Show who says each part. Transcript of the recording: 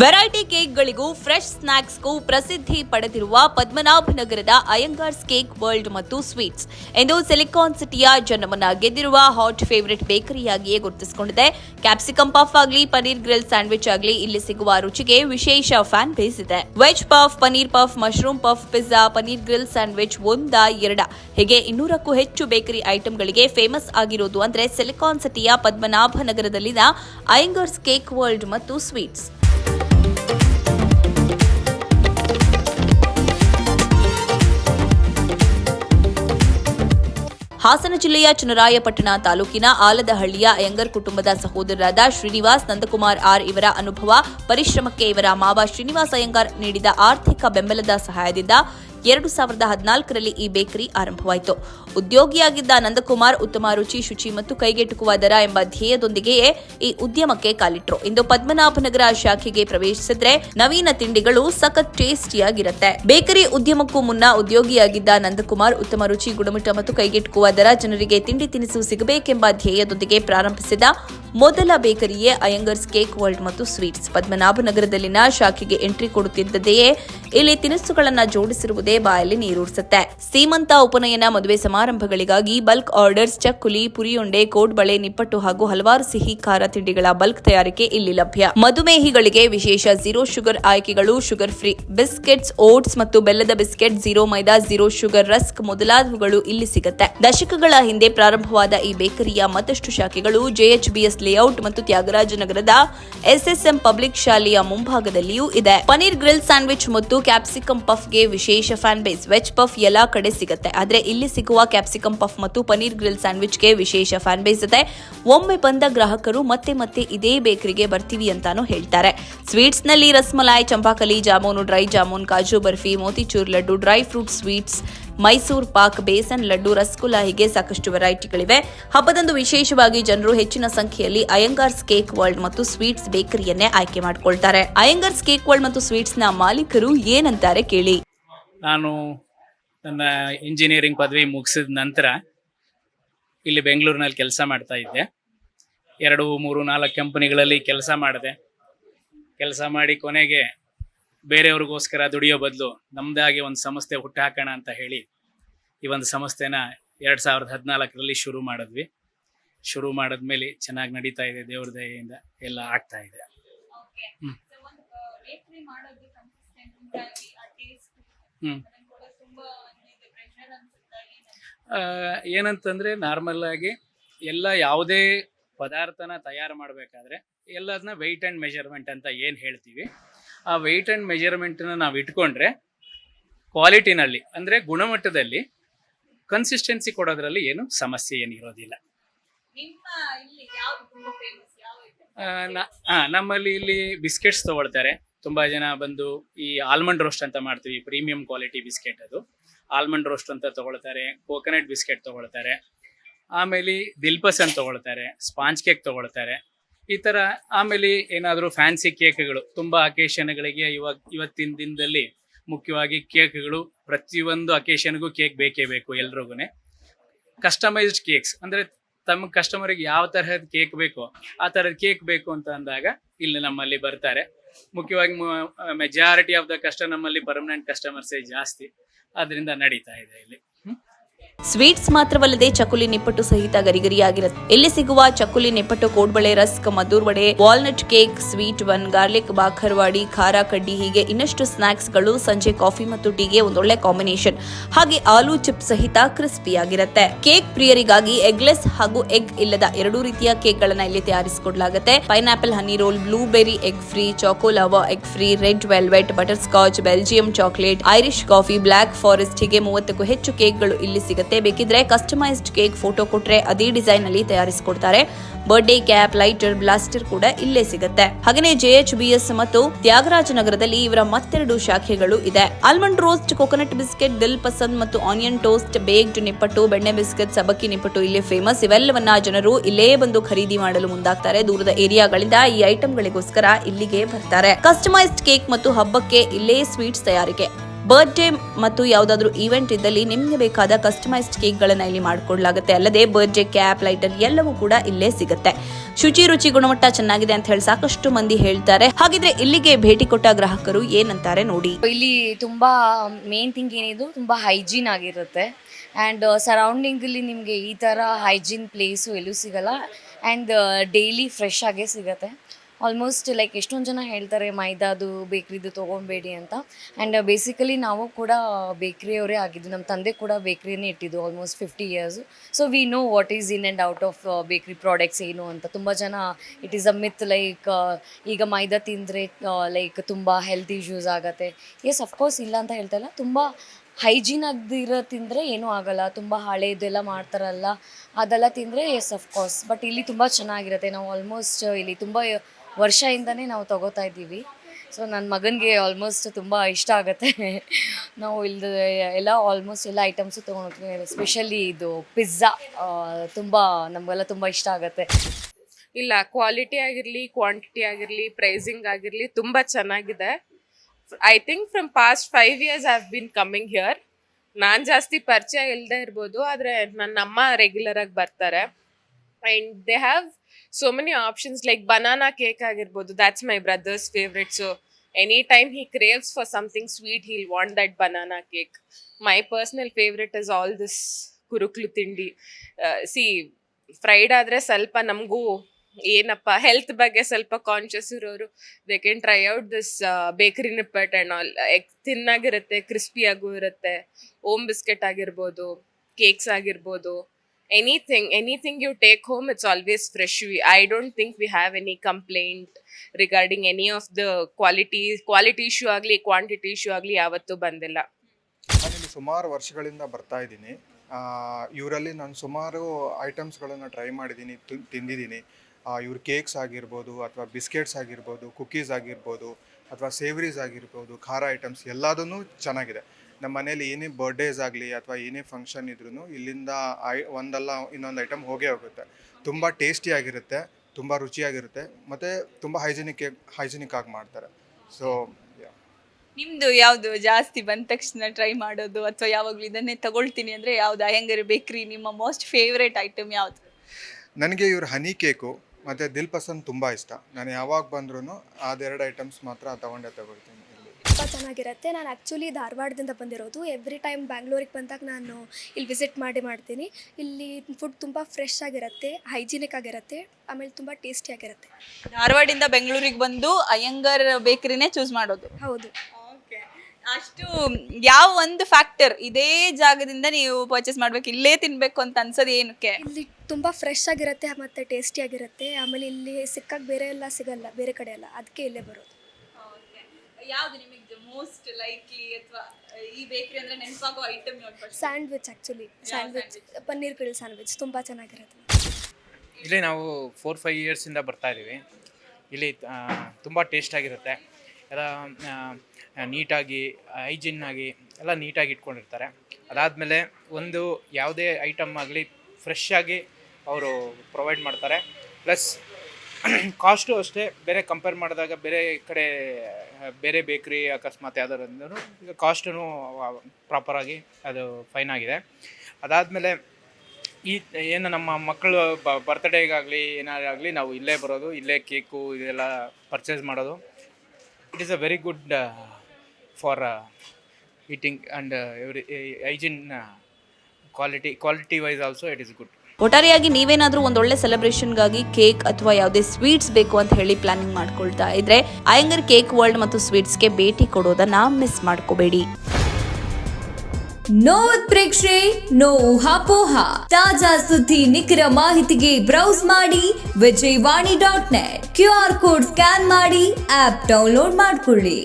Speaker 1: Variety ಕೇಕ್ಗಳಿಗೂ fresh ಸ್ನ್ಯಾಕ್ಸ್ಗೂ ಪ್ರಸಿದ್ಧಿ ಪಡೆದಿರುವ ಪದ್ಮನಾಭ ನಗರದ ಅಯ್ಯಂಗಾರ್ಸ್ ಕೇಕ್ ವರ್ಲ್ಡ್ ಮತ್ತು ಸ್ವೀಟ್ಸ್. ಎಂದು ಸಿಲಿಕಾನ್ ಸಿಟಿಯ ಜನಮನ ಗೆದ್ದಿರುವ ಹಾಟ್ ಫೇವರಿಟ್ ಬೇಕರಿಯಾಗಿಯೇ ಗುರುತಿಸಿಕೊಂಡಿದೆ. ಕ್ಯಾಪ್ಸಿಕಮ್ ಪಫ್ ಆಗಲಿ, ಪನೀರ್ ಗ್ರಿಲ್ ಸ್ಯಾಂಡ್ವಿಚ್ ಆಗಲಿ, ಇಲ್ಲಿ ಸಿಗುವ ರುಚಿಗೆ ವಿಶೇಷ ಫ್ಯಾನ್ ಬೇಸ್ ಇದೆ. Veg puff, paneer puff, mushroom puff, pizza, paneer grill sandwich ಒಂದ, ಎರಡ. ಹೀಗೆ ಇನ್ನೂರಕ್ಕೂ ಹೆಚ್ಚು ಬೇಕರಿ ಐಟಂಗಳಿಗೆ ಫೇಮಸ್ ಆಗಿರೋದು ಅಂದ್ರೆ ಸಿಲಿಕಾನ್ ಸಿಟಿಯ ಪದ್ಮನಾಭನಗರದಲ್ಲಿನ ಅಯ್ಯಂಗಾರ್ಸ್ ಕೇಕ್ ವರ್ಲ್ಡ್ ಮತ್ತು ಸ್ವೀಟ್ಸ್. ಹಾಸನ ಜಿಲ್ಲೆಯ ಚನ್ನರಾಯಪಟ್ಟಣ ತಾಲೂಕಿನ ಆಲದಹಳ್ಳಿಯ ಅಯ್ಯಂಗರ್ ಕುಟುಂಬದ ಸಹೋದರರಾದ ಶ್ರೀನಿವಾಸ್ ನಂದಕುಮಾರ್ ಆರ್ ಇವರ ಅನುಭವ, ಪರಿಶ್ರಮಕ್ಕೆ ಇವರ ಮಾವ ಶ್ರೀನಿವಾಸ್ ಅಯ್ಯಂಗಾರ್ ನೀಡಿದ ಆರ್ಥಿಕ ಬೆಂಬಲದ ಸಹಾಯದಿಂದ ಎರಡು ಸಾವಿರದ ಹದಿನಾಲ್ಕರಲ್ಲಿ ಈ ಬೇಕರಿ ಆರಂಭವಾಯಿತು. ಉದ್ಯೋಗಿಯಾಗಿದ್ದ ನಂದಕುಮಾರ್ ಉತ್ತಮ ರುಚಿ, ಶುಚಿ ಮತ್ತು ಕೈಗೆಟುಕುವ ದರ ಎಂಬ ಧ್ಯೇಯದೊಂದಿಗೆಯೇ ಈ ಉದ್ಯಮಕ್ಕೆ ಕಾಲಿಟ್ರು. ಇಂದು ಪದ್ಮನಾಭನಗರ ಶಾಖೆಗೆ ಪ್ರವೇಶಿಸಿದ್ರೆ ನವೀನ ತಿಂಡಿಗಳು ಸಖತ್ ಟೇಸ್ಟಿಯಾಗಿರುತ್ತೆ. ಬೇಕರಿ ಉದ್ಯಮಕ್ಕೂ ಮುನ್ನ ಉದ್ಯೋಗಿಯಾಗಿದ್ದ ನಂದಕುಮಾರ್ ಉತ್ತಮ ರುಚಿ, ಗುಣಮಟ್ಟ ಮತ್ತು ಕೈಗೆಟುಕುವ ದರ ಜನರಿಗೆ ತಿಂಡಿ ತಿನಿಸು ಸಿಗಬೇಕೆಂಬ ಧ್ಯೇಯದೊಂದಿಗೆ ಪ್ರಾರಂಭಿಸಿದ ಮೊದಲ ಬೇಕರಿಯೇ ಅಯ್ಯಂಗರ್ಸ್ ಕೇಕ್ ವರ್ಲ್ಡ್ ಮತ್ತು ಸ್ವೀಟ್ಸ್. ಪದ್ಮನಾಭನಗರದಲ್ಲಿನ ಶಾಖೆಗೆ ಎಂಟ್ರಿ ಕೊಡುತ್ತಿದ್ದದೆಯೇ ಇಲ್ಲಿ ತಿನಿಸುಗಳನ್ನು ಜೋಡಿಸಿರುವುದೇ ಬಾಯಲ್ಲಿ ನೀರೂರಿಸುತ್ತೆ ಸೀಮಂತ ಉಪನಯನ ಮದುವೆ ಸಮಾರಂಭಗಳಿಗಾಗಿ ಬಲ್ಕ್ ಆರ್ಡರ್ಸ್, ಚಕ್ಕುಲಿ, ಪುರಿಯುಂಡೆ ಕೋಡ್ಬಳೆ ನಿಪ್ಪಟ್ಟು ಹಾಗೂ ಹಲವಾರು ಸಿಹಿ ಖಾರ ತಿಂಡಿಗಳ ಬಲ್ಕ್ ತಯಾರಿಕೆ ಇಲ್ಲಿ ಲಭ್ಯ. ಮಧುಮೇಹಿಗಳಿಗೆ ವಿಶೇಷ ಝೀರೋ ಶುಗರ್ ಆಯ್ಕೆಗಳು, ಶುಗರ್ ಫ್ರೀ. ಬಿಸ್ಕೆಟ್ಸ್, ಓಟ್ಸ್ ಮತ್ತು ಬೆಲ್ಲದ ಬಿಸ್ಕೆಟ್ ಜೀರೋ ಮೈದಾ ಜೀರೋ ಶುಗರ್ ರಸ್ಕ್ ಮೊದಲಾದವುಗಳು ಇಲ್ಲಿ ಸಿಗುತ್ತೆ. ದಶಕಗಳ ಹಿಂದೆ ಪ್ರಾರಂಭವಾದ ಈ ಬೇಕರಿಯ ಮತ್ತಷ್ಟು ಶಾಖೆಗಳು ಜೆಎಚ್ಬಿಎಸ್ ಲೇಔಟ್ ಮತ್ತು ತ್ಯಾಗರಾಜನಗರದ ಎಸ್ಎಸ್ಎಂ ಪಬ್ಲಿಕ್ ಶಾಲೆಯ ಮುಂಭಾಗದಲ್ಲಿಯೂ ಇದೆ. ಪನೀರ್ ಗ್ರಿಲ್ ಸ್ಯಾಂಡ್ವಿಚ್ ಮತ್ತು ಕ್ಯಾಪ್ಸಿಕಂ ಪಫ್ಗೆ ವಿಶೇಷ ಫ್ಯಾನ್ ಬೇಸ್ ವೆಜ್ ಪಫ್ ಎಲ್ಲಾ ಕಡೆ ಸಿಗುತ್ತೆ. ಆದ್ರೆ ಇಲ್ಲಿ ಸಿಗುವ ಕ್ಯಾಪ್ಸಿಕಮ್ ಪಫ್ ಮತ್ತು ಪನೀರ್ ಗ್ರಿಲ್ ಸ್ಯಾಂಡ್ವಿಚ್ಗೆ ವಿಶೇಷ ಫ್ಯಾನ್ ಬೇಸ್ ಇದೆ ಒಮ್ಮೆ ಬಂದ ಗ್ರಾಹಕರು ಮತ್ತೆ ಮತ್ತೆ ಇದೇ ಬೇಕರಿಗೆ ಬರ್ತೀವಿ ಅಂತಾನು ಹೇಳ್ತಾರೆ. ಸ್ವೀಟ್ಸ್ನಲ್ಲಿ rasmalai, champakali, jamun dry jamun, kaju barfi, motichoor laddu dry fruit sweets Mysore pak besan laddu rasgulla ಹೀಗೆ ಸಾಕಷ್ಟು ವೆರೈಟಿಗಳಿವೆ ಹಬ್ಬದಂದು ವಿಶೇಷವಾಗಿ ಜನರು ಹೆಚ್ಚಿನ ಸಂಖ್ಯೆಯಲ್ಲಿ ಅಯ್ಯಂಗಾರ್ಸ್ ಕೇಕ್ ವರ್ಲ್ಡ್ ಮತ್ತು ಸ್ವೀಟ್ಸ್ ಬೇಕರಿಯನ್ನೇ ಆಯ್ಕೆ ಮಾಡಿಕೊಳ್ತಾರೆ. ಅಯ್ಯಂಗಾರ್ಸ್ ಕೇಕ್ ವರ್ಲ್ಡ್ ಮತ್ತು ಸ್ವೀಟ್ಸ್ನ ಮಾಲೀಕರು ಏನಂತಾರೆ ಕೇಳಿ.
Speaker 2: ನಾನು ನನ್ನ ಇಂಜಿನಿಯರಿಂಗ್ ಪದವಿ ಮುಗಿಸಿದ ನಂತರ ಇಲ್ಲಿ ಬೆಂಗಳೂರಿನಲ್ಲಿ ಕೆಲಸ ಮಾಡ್ತಾ ಇದ್ದೆ. ಎರಡು ಮೂರು ನಾಲ್ಕು ಕಂಪನಿಗಳಲ್ಲಿ ಕೆಲಸ ಮಾಡಿದೆ. ಕೆಲಸ ಮಾಡಿ ಕೊನೆಗೆ ಬೇರೆಯವ್ರಿಗೋಸ್ಕರ ದುಡಿಯೋ ಬದಲು ನಮ್ಮದಾಗಿ ಒಂದು ಸಂಸ್ಥೆ ಹುಟ್ಟಾಕೋಣ ಅಂತ ಹೇಳಿ ಈ ಒಂದು ಸಂಸ್ಥೆನ ಎರಡು ಸಾವಿರದ ಹದಿನಾಲ್ಕರಲ್ಲಿ ಶುರು ಮಾಡಿದ್ವಿ. ಶುರು ಮಾಡಿದ್ಮೇಲೆ ಚೆನ್ನಾಗಿ ನಡೀತಾ ಇದೆ ದೇವ್ರ ದಯೆಯಿಂದ ಎಲ್ಲ ಆಗ್ತಾ ಇದೆ. ಹ್ಮ್. ಹ್ಮ್. ಆ, ಏನಂತಂದ್ರೆ ನಾರ್ಮಲ್ ಆಗಿ ಎಲ್ಲ ಯಾವುದೇ ಪದಾರ್ಥನ ತಯಾರು ಮಾಡಬೇಕಾದ್ರೆ ಎಲ್ಲದನ್ನ ವೆಯ್ಟ್ ಆ್ಯಂಡ್ ಮೆಜರ್ಮೆಂಟ್ ಅಂತ ಏನು ಹೇಳ್ತೀವಿ. ಆ ವೆಯ್ಟ್ ಆ್ಯಂಡ್ ಮೆಜರ್ಮೆಂಟನ್ನ ನಾವು ಇಟ್ಕೊಂಡ್ರೆ ಕ್ವಾಲಿಟಿನಲ್ಲಿ ಅಂದರೆ ಗುಣಮಟ್ಟದಲ್ಲಿ ಕನ್ಸಿಸ್ಟೆನ್ಸಿ ಕೊಡೋದ್ರಲ್ಲಿ ಏನು ಸಮಸ್ಯೆ ಏನಿರೋದಿಲ್ಲ ನಮ್ಮಲ್ಲಿ ಇಲ್ಲಿ ಬಿಸ್ಕೆಟ್ಸ್ ತಗೊಳ್ತಾರೆ. ತುಂಬಾ ಜನ ಬಂದು ಈ ಆಲ್ಮಂಡ್ ರೋಸ್ಟ್ ಅಂತ ಮಾಡ್ತೀವಿ ಪ್ರೀಮಿಯಂ ಕ್ವಾಲಿಟಿ ಬಿಸ್ಕೆಟ್ ಅದು. ಆಲ್ಮಂಡ್ ರೋಸ್ಟ್ ಅಂತ ತಗೊಳ್ತಾರೆ, ಕೋಕೋನಟ್ ಬಿಸ್ಕೆಟ್ ತಗೊಳ್ತಾರೆ, ಆಮೇಲೆ ದಿಲ್ಪಸ್ ಅಂತ ತಗೊಳ್ತಾರೆ, ಸ್ಪಾಂಜ್ ಕೇಕ್ ತಗೊಳ್ತಾರೆ. ಈ ಥರ ಆಮೇಲೆ ಏನಾದರೂ ಫ್ಯಾನ್ಸಿ ಕೇಕ್ಗಳು, ತುಂಬ ಅಕೇಶನ್ಗಳಿಗೆ ಇವಾಗ, ಇವತ್ತಿನ ದಿನದಲ್ಲಿ ಮುಖ್ಯವಾಗಿ ಕೇಕ್ಗಳು, ಪ್ರತಿಯೊಂದು ಅಕೇಶನ್ಗೂ ಕೇಕ್ ಬೇಕೇ ಬೇಕು ಎಲ್ರಿಗೂ ಕಸ್ಟಮೈಸ್ಡ್ ಕೇಕ್ಸ್ ಅಂದರೆ ತಮ್ಮ ಕಸ್ಟಮರಿಗೆ ಯಾವ ತರಹದ ಕೇಕ್ ಬೇಕೋ ಆ ಥರದ ಕೇಕ್ ಬೇಕು ಅಂತ ಅಂದಾಗ ಇಲ್ಲಿ ನಮ್ಮಲ್ಲಿ ಬರ್ತಾರೆ. ಮುಖ್ಯವಾಗಿ ಮೆಜಾರಿಟಿ ಆಫ್ ದ ಕಸ್ಟಮರ್ ನಮ್ಮಲ್ಲಿ ಪರ್ಮನೆಂಟ್ ಕಸ್ಟಮರ್ಸೇ ಜಾಸ್ತಿ ಅದರಿಂದ ನಡೀತಾ ಇದೆ ಇಲ್ಲಿ.
Speaker 1: ಸ್ವೀಟ್ಸ್ ಮಾತ್ರವಲ್ಲದೆ ಚಕುಲಿ ನಿಪ್ಪಟ್ಟು ಸಹಿತ ಗರಿಗರಿಯಾಗಿರುತ್ತೆ ಇಲ್ಲಿ ಸಿಗುವ ಚಕುಲಿ ನಿಪ್ಪಟ್ಟು ಕೋಡ್ಬಳೆ, rusk Maddur vada, walnut cake, sweet one, garlic bakarwadi, ಖಾರ ಕಡ್ಡಿ ಹೀಗೆ ಇನ್ನಷ್ಟು ಸ್ನಾಕ್ಸ್ಗಳು ಸಂಜೆ ಕಾಫಿ ಮತ್ತು ಟೀಗೆ ಒಂದೊಳ್ಳೆ ಕಾಂಬಿನೇಷನ್. ಹಾಗೆ ಆಲೂ ಚಿಪ್ ಸಹಿತ ಕ್ರಿಸ್ಪಿ ಆಗಿರುತ್ತೆ ಕೇಕ್ ಪ್ರಿಯರಿಗಾಗಿ ಎಗ್ಲೆಸ್ ಹಾಗೂ ಎಗ್ ಇಲ್ಲದ ಎರಡೂ ರೀತಿಯ ಕೇಕ್ ಗಳನ್ನ ಇಲ್ಲಿ ತಯಾರಿಸಿಕೊಡಲಾಗುತ್ತೆ. Pineapple honey roll blueberry egg free, choco lava egg free, red velvet butterscotch Belgium chocolate, Irish coffee, black forest ಹೀಗೆ ಮೂವತ್ತಕ್ಕೂ ಹೆಚ್ಚು ಕೇಕ್ಗಳು ಇಲ್ಲಿ ಸಿಗುತ್ತೆ. ಬೇಕಿದ್ರೆ ಕಸ್ಟಮೈಸ್ಡ್ ಕೇಕ್ ಫೋಟೋ ಕೊಟ್ರೆ ಅದೇ ಡಿಸೈನ್ ಅಲ್ಲಿ ತಯಾರಿಸಿಕೊಡ್ತಾರೆ. ಬರ್ಡೇ ಕ್ಯಾಪ್ ಲೈಟರ್ ಬ್ಲಾಸ್ಟರ್ ಕೂಡ ಇಲ್ಲೇ ಸಿಗುತ್ತೆ. ಹಾಗೆಯೇ ಜೆಎಚ್ಬಿಎಸ್ ಮತ್ತು ತ್ಯಾಗರಾಜ ನಗರದಲ್ಲಿ ಇವರ ಮತ್ತೆರಡು ಶಾಖೆಗಳು ಇದೆ. Almond roast coconut biscuit dil pasand ಮತ್ತು ಆನಿಯನ್ ಟೋಸ್ಟ್ ಬೇಕ್ಡ್ ನಿಪ್ಪಟ್ಟು, ಬೆಣ್ಣೆ ಬಿಸ್ಕೆಟ್ ಸಬಕ್ಕಿ ನಿಪ್ಪಟ್ಟು ಇಲ್ಲಿ ಫೇಮಸ್ ಇವೆಲ್ಲವನ್ನ ಜನರು ಇಲ್ಲೇ ಬಂದು ಖರೀದಿ ಮಾಡಲು ಮುಂದಾಗ್ತಾರೆ. ದೂರದ ಏರಿಯಾಗಳಿಂದ ಈ ಐಟಂಗಳಿಗೋಸ್ಕರ ಇಲ್ಲಿಗೆ ಬರ್ತಾರೆ. ಕಸ್ಟಮೈಸ್ಡ್ ಕೇಕ್ ಮತ್ತು ಹಬ್ಬಕ್ಕೆ ಇಲ್ಲೇ ಸ್ವೀಟ್ಸ್ ತಯಾರಿಕೆ. ಬರ್ತ್ಡೇ ಮತ್ತು ಯಾವುದಾದ್ರೂ ಈವೆಂಟ್ ಇದ್ದಲ್ಲಿ ನಿಮಗೆ ಬೇಕಾದ ಕಸ್ಟಮೈಸ್ಡ್ ಕೇಕ್ಗಳನ್ನು ಇಲ್ಲಿ ಮಾಡಿಕೊಡ್ಲಾಗುತ್ತೆ ಅಲ್ಲದೆ ಬರ್ತ್ಡೇ ಕ್ಯಾಪ್, ಲೈಟರ್ ಎಲ್ಲವೂ ಕೂಡ ಇಲ್ಲೇ ಸಿಗುತ್ತೆ. ಶುಚಿ ರುಚಿ ಗುಣಮಟ್ಟ ಚೆನ್ನಾಗಿದೆ ಅಂತ ಹೇಳಿ ಸಾಕಷ್ಟು ಮಂದಿ ಹೇಳ್ತಾರೆ. ಹಾಗಿದ್ರೆ ಇಲ್ಲಿಗೆ ಭೇಟಿ ಕೊಟ್ಟ ಗ್ರಾಹಕರು ಏನಂತಾರೆ ನೋಡಿ.
Speaker 3: ಇಲ್ಲಿ ತುಂಬಾ ಮೇನ್ ಥಿಂಗ್ ಏನಿದು? ತುಂಬಾ ಹೈಜೀನ್ ಆಗಿರುತ್ತೆ. ಆ್ಯಂಡ್ ಸರೌಂಡಿಂಗಲ್ಲಿ ನಿಮಗೆ ಈ ತರ ಹೈಜೀನ್ ಪ್ಲೇಸು ಎಲ್ಲೂ ಸಿಗಲ್ಲ. ಆ್ಯಂಡ್ ಡೈಲಿ ಫ್ರೆಶ್ ಆಗೇ ಸಿಗುತ್ತೆ. ಆಲ್ಮೋಸ್ಟ್ ಲೈಕ್ ಎಷ್ಟೊಂದು ಜನ ಹೇಳ್ತಾರೆ ಮೈದಾದು ಬೇಕ್ರಿದು ತೊಗೊಬೇಡಿ ಅಂತ. ಆ್ಯಂಡ್ ಬೇಸಿಕಲಿ ನಾವು ಕೂಡ ಬೇಕ್ರಿಯವರೇ ಆಗಿದ್ದು ನಮ್ಮ ತಂದೆ ಕೂಡ ಬೇಕ್ರಿನೇ ಇಟ್ಟಿದ್ದು almost fifty years so we know what is in and out of bakery products ಏನು ಅಂತ. ತುಂಬ ಜನ it is a myth like ಈಗ ಮೈದಾ ತಿಂದರೆ ಲೈಕ್ ತುಂಬ ಹೆಲ್ತ್ ಇಶ್ಯೂಸ್ ಆಗುತ್ತೆ. ಎಸ್ ಅಫ್ಕೋರ್ಸ್ ಇಲ್ಲ ಅಂತ ಹೇಳ್ತಾ ಇಲ್ಲ. ತುಂಬ ಹೈಜೀನ್ ಆಗದಿರೋ ತಿಂದರೆ ಏನೂ ಆಗಲ್ಲ. ತುಂಬ ಹಳೆಯದೆಲ್ಲ ಮಾಡ್ತಾರಲ್ಲ, ಅದೆಲ್ಲ ತಿಂದರೆ ಎಸ್ ಅಫ್ಕೋರ್ಸ್ ಬಟ್ ಇಲ್ಲಿ ತುಂಬ ಚೆನ್ನಾಗಿರುತ್ತೆ. ನಾವು ಆಲ್ಮೋಸ್ಟ್ ಇಲ್ಲಿ ತುಂಬ ವರ್ಷದಿಂದನೇ ನಾವು ತಗೋತಾ ಇದ್ದೀವಿ. ಸೊ ನನ್ನ ಮಗನಿಗೆ ಆಲ್ಮೋಸ್ಟ್ ತುಂಬ ಇಷ್ಟ ಆಗುತ್ತೆ. ನಾವು ಇಲ್ದ, ಎಲ್ಲ ಆಲ್ಮೋಸ್ಟ್ ಎಲ್ಲ ಐಟಮ್ಸು ತೊಗೊಂಡೋಗ್ತೀವಿ. ಎಸ್ಪೆಷಲಿ ಇದು ಪಿಜ್ಜಾ ತುಂಬ ನಮಗೆಲ್ಲ ತುಂಬ ಇಷ್ಟ ಆಗುತ್ತೆ.
Speaker 4: ಇಲ್ಲ ಕ್ವಾಲಿಟಿ ಆಗಿರಲಿ ಕ್ವಾಂಟಿಟಿ ಆಗಿರಲಿ ಪ್ರೈಸಿಂಗ್ ಆಗಿರಲಿ ತುಂಬ ಚೆನ್ನಾಗಿದೆ. I think from past five years have been coming here ನಾನು ಜಾಸ್ತಿ ಪರಿಚಯ ಇಲ್ಲದೆ ಇರ್ಬೋದು, ಆದರೆ ನನ್ನ ಅಮ್ಮ ರೆಗ್ಯುಲರಾಗಿ ಬರ್ತಾರೆ. And they have so many options like banana cake ಆಗಿರ್ಬೋದು that's my brother's favourite so any time he craves for something sweet he'll want that banana cake my personal favourite is all this ಕುರುಕ್ಲು ತಿಂಡಿ ಸಿ fried ಆದರೆ ಸ್ವಲ್ಪ ನಮಗೂ ಏನಪ್ಪ health ಬಗ್ಗೆ ಸ್ವಲ್ಪ conscious ಇರೋರು they can try out this bakery nippattu and all egg ತಿನ್ನಾಗಿರುತ್ತೆ ಕ್ರಿಸ್ಪಿಯಾಗೂ ಇರುತ್ತೆ. ಓಮ್ ಬಿಸ್ಕೆಟ್ ಆಗಿರ್ಬೋದು ಕೇಕ್ಸ್ ಆಗಿರ್ಬೋದು. Anything anything you take home it's always fresh we I don't think we have any complaint regarding any of the quality quality issue ಆಗಲಿ quantity issue ಆಗಲಿ ಯಾವತ್ತೂ ಬಂದಿಲ್ಲ.
Speaker 5: ನಾನಿಲ್ಲಿ ಸುಮಾರು ವರ್ಷಗಳಿಂದ ಬರ್ತಾ ಇದ್ದೀನಿ. ಇವರಲ್ಲಿ ನಾನು ಸುಮಾರು ಐಟಮ್ಸ್ಗಳನ್ನು ಟ್ರೈ ಮಾಡಿದ್ದೀನಿ ತಿಂದಿದ್ದೀನಿ. ಇವ್ರ ಕೇಕ್ಸ್ ಆಗಿರ್ಬೋದು ಅಥವಾ ಬಿಸ್ಕೆಟ್ಸ್ ಆಗಿರ್ಬೋದು ಕುಕೀಸ್ ಆಗಿರ್ಬೋದು, ಅಥವಾ ಸೇವ್ರೀಸ್ ಆಗಿರ್ಬೋದು, ಖಾರ ಐಟಮ್ಸ್ ಎಲ್ಲದೂ ಚೆನ್ನಾಗಿದೆ. ನಮ್ಮ ಮನೇಲಿ ಏನೇ ಬರ್ಡೇಸ್ ಆಗಲಿ ಅಥವಾ ಏನೇ ಫಂಕ್ಷನ್ ಇದ್ರೂ ಇಲ್ಲಿಂದ ಐ ಒಂದಲ್ಲ ಇನ್ನೊಂದು ಐಟಮ್ ಹೋಗೇ ಹೋಗುತ್ತೆ. ತುಂಬ ಟೇಸ್ಟಿಯಾಗಿರುತ್ತೆ ತುಂಬ ರುಚಿಯಾಗಿರುತ್ತೆ ಮತ್ತು ತುಂಬ ಹೈಜಿನಿಕ್ ಹೈಜಿನಿಕ್ ಆಗಿ ಮಾಡ್ತಾರೆ. ಸೊ
Speaker 6: ನಿಮ್ದು ಯಾವುದು ಜಾಸ್ತಿ ಬಂದ ತಕ್ಷಣ ಟ್ರೈ ಮಾಡೋದು ಅಥವಾ ಯಾವಾಗಲೂ ಇದನ್ನೇ ತಗೊಳ್ತೀನಿ ಅಂದರೆ ಯಾವ್ದು? ಅಯ್ಯಂಗಾರಿ ಬೇಕ್ರಿ ನಿಮ್ಮ ಮೋಸ್ಟ್ ಫೇವ್ರೇಟ್ ಐಟಮ್ ಯಾವುದು?
Speaker 5: ನನಗೆ ಇವ್ರ ಹನಿ ಕೇಕು ಮತ್ತು ದಿಲ್ ಪಸಂದ್ ತುಂಬ ಇಷ್ಟ. ನಾನು ಯಾವಾಗ ಬಂದ್ರೂ ಅದೆರಡು ಐಟಮ್ಸ್ ಮಾತ್ರ ತಗೊಂಡೇ ತಗೊಳ್ತೀನಿ.
Speaker 7: ತುಂಬ ಚೆನ್ನಾಗಿರುತ್ತೆ. ನಾನು ಆ್ಯಕ್ಚುಲಿ ಧಾರವಾಡದಿಂದ ಬಂದಿರೋದು. ಎವ್ರಿ ಟೈಮ್ ಬ್ಯಾಂಗ್ಳೂರಿಗೆ ಬಂದಾಗ ನಾನು ಇಲ್ಲಿ ವಿಸಿಟ್ ಮಾಡಿ ಮಾಡ್ತೀನಿ. ಇಲ್ಲಿ ಫುಡ್ ತುಂಬ ಫ್ರೆಶ್ ಆಗಿರುತ್ತೆ ಹೈಜಿನಿಕ್ ಆಗಿರುತ್ತೆ ಆಮೇಲೆ ತುಂಬ ಟೇಸ್ಟಿಯಾಗಿರುತ್ತೆ
Speaker 6: ಧಾರವಾಡದಿಂದ ಬೆಂಗಳೂರಿಗೆ ಬಂದು ಅಯ್ಯಂಗರ್ ಬೇಕರಿನೇ ಚೂಸ್ ಮಾಡೋದು.
Speaker 7: ಹೌದು.
Speaker 6: ಅಷ್ಟು ಯಾವ ಒಂದು ಫ್ಯಾಕ್ಟರ್ ಇದೇ ಜಾಗದಿಂದ ನೀವು ಪರ್ಚೇಸ್ ಮಾಡ್ಬೇಕು ಇಲ್ಲೇ ತಿನ್ಬೇಕು ಅಂತ ಅನ್ಸೋದು ಏನಕ್ಕೆ?
Speaker 7: ಇಲ್ಲಿ ತುಂಬ ಫ್ರೆಶ್ ಆಗಿರುತ್ತೆ ಮತ್ತು ಟೇಸ್ಟಿಯಾಗಿರುತ್ತೆ ಆಮೇಲೆ ಇಲ್ಲಿ ಸಿಕ್ಕಾಗ ಬೇರೆ ಎಲ್ಲ ಸಿಗಲ್ಲ ಬೇರೆ ಕಡೆ ಎಲ್ಲ. ಅದಕ್ಕೆ ಇಲ್ಲೇ ಬರೋದು.
Speaker 6: ಯಾವ್ದು ನಿಮಗೆ ಮೋಸ್ಟ್ ಲೈಕ್ಲಿ ಅಥವಾ ಈ ಬೇಕರಿ ಅಂದ್ರೆ ನೆನಪಾಗೋ ಐಟಮ್ ಯಾವ್ದು
Speaker 7: sandwich actually sandwich paneer grill sandwich ತುಂಬ ಚೆನ್ನಾಗಿರುತ್ತೆ.
Speaker 8: ಇಲ್ಲಿ ನಾವು ಫೋರ್ ಫೈವ್ ಇಯರ್ಸಿಂದ ಬರ್ತಾ ಇದ್ದೀವಿ ಇಲ್ಲಿ ತುಂಬ ಟೇಸ್ಟಾಗಿರುತ್ತೆ ಎಲ್ಲ ನೀಟಾಗಿ ಹೈಜಿನ್ ಆಗಿ ಎಲ್ಲ ನೀಟಾಗಿ ಇಟ್ಕೊಂಡಿರ್ತಾರೆ. ಅದಾದಮೇಲೆ ಒಂದು ಯಾವುದೇ ಐಟಮ್ ಆಗಲಿ ಫ್ರೆಶ್ ಆಗಿ ಅವರು ಪ್ರೊವೈಡ್ ಮಾಡ್ತಾರೆ. ಪ್ಲಸ್ ಕಾಸ್ಟು ಅಷ್ಟೇ ಬೇರೆ ಕಂಪೇರ್ ಮಾಡಿದಾಗ ಬೇರೆ ಕಡೆ ಬೇರೆ ಬೇಕ್ರಿ ಅಕಸ್ಮಾತ್ ಯಾವ್ದಾದ್ರು ಈಗ ಕಾಸ್ಟೂ ಪ್ರಾಪರಾಗಿ ಅದು ಫೈನ್ ಆಗಿದೆ. ಅದಾದಮೇಲೆ ಈ ಏನು ನಮ್ಮ ಮಕ್ಕಳು ಬರ್ತ್ಡೇಗಾಗಲಿ ಏನಾದ್ರೂ ಆಗಲಿ ನಾವು ಇಲ್ಲೇ ಬರೋದು, ಇಲ್ಲೇ ಕೇಕು ಇದೆಲ್ಲ ಪರ್ಚೇಸ್ ಮಾಡೋದು. It is a very good for eating and every hygiene quality quality wise also it is good
Speaker 1: ಒಟ್ಟಾರೆಯಾಗಿ ನೀವೇನಾದ್ರೂ ಒಂದೊಳ್ಳೆ ಸೆಲೆಬ್ರೇಷನ್ಗಾಗಿ ಕೇಕ್ ಅಥವಾ ಯಾವುದೇ ಸ್ವೀಟ್ಸ್ ಬೇಕು ಅಂತ ಹೇಳಿ ಪ್ಲಾನಿಂಗ್ ಮಾಡ್ಕೊಳ್ತಾ ಇದ್ರೆ ಅಯ್ಯಂಗರ್ ಕೇಕ್ ವರ್ಲ್ಡ್ ಮತ್ತು ಸ್ವೀಟ್ಸ್ಗೆ ಭೇಟಿ ಕೊಡೋದನ್ನ ಮಿಸ್ ಮಾಡ್ಕೋಬೇಡಿ.
Speaker 9: ನೋ ಉತ್ಪ್ರೇಕ್ಷೆ ನೋ ಊಹಾಪೋಹ ತಾಜಾ ಸುದ್ದಿ, ನಿಖರ ಮಾಹಿತಿಗೆ ಬ್ರೌಸ್ ಮಾಡಿ Vijayavani dot net Q R code scan ಮಾಡಿ ಆಪ್ ಡೌನ್ಲೋಡ್ ಮಾಡ್ಕೊಳ್ಳಿ.